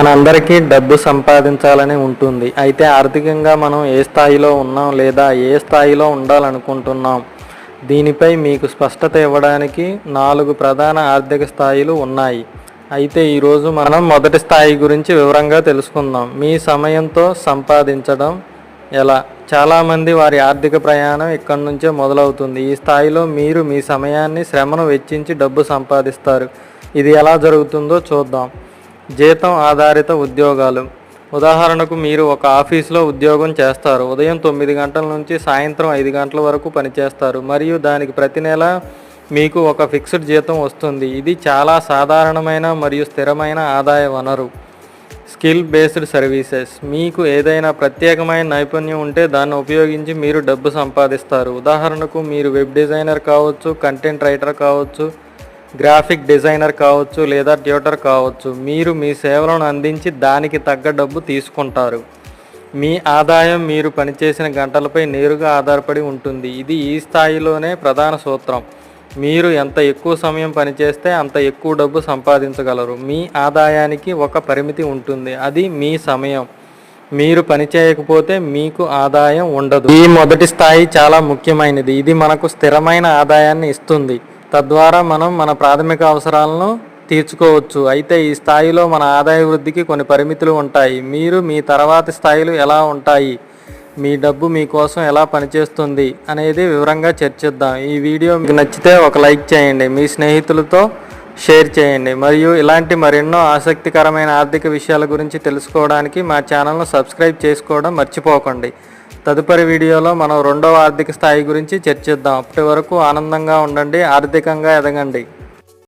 మనందరికీ డబ్బు సంపాదించాలని ఉంటుంది. అయితే ఆర్థికంగా మనం ఏ స్థాయిలో ఉన్నాం లేదా ఏ స్థాయిలో ఉండాలనుకుంటున్నాం? దీనిపై మీకు స్పష్టత ఇవ్వడానికి నాలుగు ప్రధాన ఆర్థిక స్థాయిలు ఉన్నాయి. అయితే ఈరోజు మనం మొదటి స్థాయి గురించి వివరంగా తెలుసుకుందాం. మీ సమయంతో సంపాదించడం ఎలా? చాలామంది వారి ఆర్థిక ప్రయాణం ఇక్కడి నుంచే మొదలవుతుంది. ఈ స్థాయిలో మీరు మీ సమయాన్ని శ్రమను వెచ్చించి డబ్బు సంపాదిస్తారు. ఇది ఎలా జరుగుతుందో చూద్దాం. జీతం ఆధారిత ఉద్యోగాలు. ఉదాహరణకు మీరు ఒక ఆఫీస్లో ఉద్యోగం చేస్తారు. ఉదయం తొమ్మిది గంటల నుంచి సాయంత్రం ఐదు గంటల వరకు పనిచేస్తారు. మరియు దానికి ప్రతి నెల మీకు ఒక ఫిక్స్డ్ జీతం వస్తుంది. ఇది చాలా సాధారణమైన మరియు స్థిరమైన ఆదాయ వనరు. Skill based services. మీకు ఏదైనా ప్రత్యేకమైన నైపుణ్యం ఉంటే దాన్ని ఉపయోగించి మీరు డబ్బు సంపాదిస్తారు. ఉదాహరణకు మీరు వెబ్ డిజైనర్ కావచ్చు కంటెంట్ రైటర్ కావచ్చు గ్రాఫిక్ డిజైనర్ కావచ్చు లేదా ట్యూటర్ కావచ్చు మీరు మీ సేవలను అందించి దానికి తగ్గ డబ్బు తీసుకుంటారు. మీ ఆదాయం మీరు పనిచేసిన గంటలపై నేరుగా ఆధారపడి ఉంటుంది. ఇది ఈ స్థాయిలోనే ప్రధాన సూత్రం. మీరు ఎంత ఎక్కువ సమయం పనిచేస్తే అంత ఎక్కువ డబ్బు సంపాదించగలరు. మీ ఆదాయానికి ఒక పరిమితి ఉంటుంది. అది మీ సమయం. మీరు పని చేయకపోతే మీకు ఆదాయం ఉండదు. ఈ మొదటి స్థాయి చాలా ముఖ్యమైనది. ఇది మనకు స్థిరమైన ఆదాయాన్ని ఇస్తుంది. తద్వారా మనం మన ప్రాథమిక అవసరాలను తీర్చుకోవచ్చు. అయితే ఈ స్థాయిలో మన ఆదాయ వృద్ధికి కొన్ని పరిమితులు ఉంటాయి. మీరు మీ తర్వాతి స్థాయిలు ఎలా ఉంటాయి? మీ డబ్బు మీకోసం ఎలా పనిచేస్తుంది? అనేది వివరంగా చర్చిద్దాం. ఈ వీడియో మీకు నచ్చితే ఒక లైక్ చేయండి. మీ స్నేహితులతో షేర్ చేయండి. మరియు ఇలాంటి మరెన్నో ఆసక్తికరమైన ఆర్థిక విషయాల గురించి తెలుసుకోవడానికి మా ఛానల్ను సబ్స్క్రైబ్ చేసుకోవడం మర్చిపోకండి. తదుపరి వీడియోలో మనం రెండవ ఆర్థిక స్థాయి గురించి చర్చిద్దాం. అప్పటి వరకు ఆనందంగా ఉండండి ఆర్థికంగా ఎదగండి.